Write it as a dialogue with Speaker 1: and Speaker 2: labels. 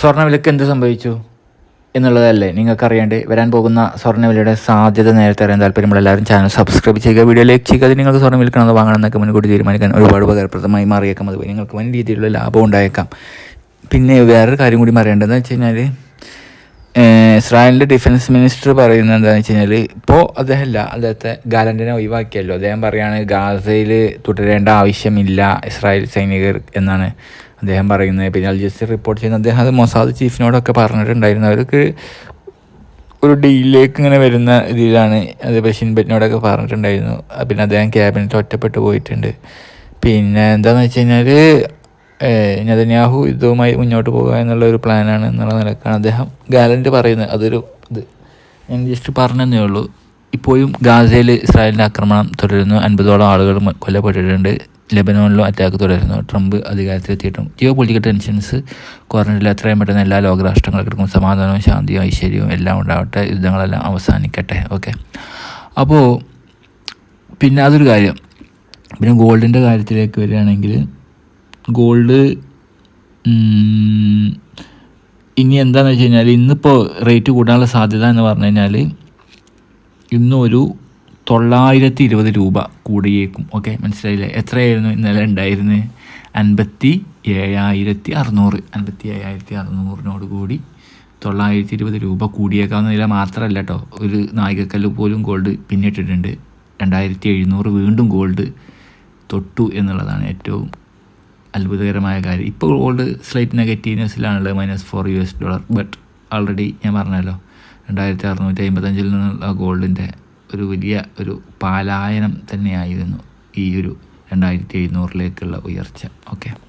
Speaker 1: സ്വർണവിലക്ക് എന്ത് സംഭവിച്ചു? എന്നുള്ളതല്ലേ നിങ്ങൾക്കറിയാണ്ട് വരാൻ പോകുന്ന സ്വർണവിലയുടെ സാധ്യത നേരത്തെ അറിയാൻ താല്പര്യമുള്ള എല്ലാവരും ചാനൽ സബ്സ്ക്രൈബ് ചെയ്യുക വീഡിയോ ലൈക്ക് ചെയ്യുക. അത് നിങ്ങൾക്ക് സ്വർണം വിൽക്കണമെന്ന് വാങ്ങണം എന്നൊക്കെ മുൻകൂട്ടി തീരുമാനിക്കാൻ ഒരുപാട് ഉപകാരപ്രദമായി മാറിയേക്കാം. അതുപോലെ നിങ്ങൾക്ക് വലിയ രീതിയിലുള്ള ലാഭം ഉണ്ടായേക്കാം. പിന്നെ വേറൊരു കാര്യം കൂടി പറയേണ്ടതെന്ന് വെച്ച് കഴിഞ്ഞാൽ ഇസ്രായേലിന്റെ ഡിഫൻസ് മിനിസ്റ്റർ പറയുന്നത് എന്താണെന്ന് വെച്ച് കഴിഞ്ഞാൽ ഇപ്പോൾ അദ്ദേഹമല്ല അദ്ദേഹത്തെ ഗാലന്റിനെ ഒഴിവാക്കിയല്ലോ. അദ്ദേഹം പറയുകയാണ് ഗാസയിൽ തുടരേണ്ട ആവശ്യമില്ല ഇസ്രായേൽ സൈനികർ എന്നാണ്. അദ്ദേഹം പറയുന്നത്. പിന്നെ അൽ ജസീർ റിപ്പോർട്ട് ചെയ്യുന്ന അദ്ദേഹം അത് മൊസാദ് ചീഫിനോടൊക്കെ പറഞ്ഞിട്ടുണ്ടായിരുന്നു. അവർക്ക് ഒരു ഡീലിലേക്ക് ഇങ്ങനെ വരുന്ന രീതിയിലാണ് അത് ബഷീൻ ബെറ്റിനോടൊക്കെ പറഞ്ഞിട്ടുണ്ടായിരുന്നു. പിന്നെ അദ്ദേഹം ക്യാബിനറ്റ് ഒറ്റപ്പെട്ടു പോയിട്ടുണ്ട്. പിന്നെ എന്താണെന്ന് വെച്ച് കഴിഞ്ഞാൽ നെതന്യാഹു ഇതുമായി മുന്നോട്ട് പോകുക എന്നുള്ള ഒരു പ്ലാനാണ് എന്നുള്ള നിലക്കാണ് അദ്ദേഹം ഗാലന്റ് പറയുന്നത്. അതൊരു ഇത്. ഞാൻ ജസ്റ്റ് പറഞ്ഞതേ ഉള്ളൂ. ഇപ്പോഴും ഗാസയിൽ ഇസ്രായേലിന്റെ ആക്രമണം തുടരുന്നു. അൻപതോളം ആളുകൾ കൊല്ലപ്പെട്ടിട്ടുണ്ട്. ലെബനോണിലും അറ്റാക്ക് തുടരുന്നു. ട്രംപ് അധികാരത്തിലെത്തിയിട്ടും. ജിയോ പൊളിറ്റിക്കൽ ടെൻഷൻസ് കുറഞ്ഞിട്ടില്ല എത്രയും പെട്ടെന്ന് എല്ലാ ലോകരാഷ്ട്രങ്ങൾക്കും സമാധാനവും ശാന്തിയും ഐശ്വര്യവും എല്ലാം ഉണ്ടാവട്ടെ. യുദ്ധങ്ങളെല്ലാം അവസാനിക്കട്ടെ. ഓക്കെ അപ്പോൾ പിന്നെ അതൊരു കാര്യം. പിന്നെ ഗോൾഡിന്റെ കാര്യത്തിലേക്ക് വരികയാണെങ്കിൽ ഗോൾഡ് ഇനി എന്താണെന്ന് വെച്ച് കഴിഞ്ഞാൽ ഇന്നിപ്പോൾ റേറ്റ് കൂടാനുള്ള സാധ്യത എന്ന് പറഞ്ഞു കഴിഞ്ഞാൽ ഇന്നൊരു തൊള്ളായിരത്തി ഇരുപത് രൂപ കൂടിയേക്കും. ഓക്കെ മനസ്സിലായില്ലേ? എത്രയായിരുന്നു ഇന്നലെ ഉണ്ടായിരുന്നത് അൻപത്തി ഏഴായിരത്തി അറുന്നൂറ് അൻപത്തി ഏഴായിരത്തി അറുന്നൂറിനോട് കൂടി തൊള്ളായിരത്തി ഇരുപത് രൂപ കൂടിയേക്കാവുന്ന നില മാത്രമല്ല കേട്ടോ ഒരു നായികക്കല്ല് പോലും ഗോൾഡ് പിന്നിട്ടിട്ടുണ്ട്. രണ്ടായിരത്തി എഴുന്നൂറ് വീണ്ടും ഗോൾഡ് തൊട്ടു എന്നുള്ളതാണ് ഏറ്റവും അത്ഭുതകരമായ കാര്യം. ഇപ്പോൾ gold slight നെഗറ്റീവ്നെസ്സിലാണുള്ളത് minus four U S dollar but already ഞാൻ പറഞ്ഞല്ലോ രണ്ടായിരത്തി അറുന്നൂറ്റി അമ്പത്തഞ്ചിൽ നിന്നുള്ള ഗോൾഡിന്റെ ഒരു വലിയ ഒരു പാലായനം തന്നെയായിരുന്നു ഈ ഒരു രണ്ടായിരത്തി എഴുന്നൂറിലേക്കുള്ള ഉയർച്ച. ഓക്കെ.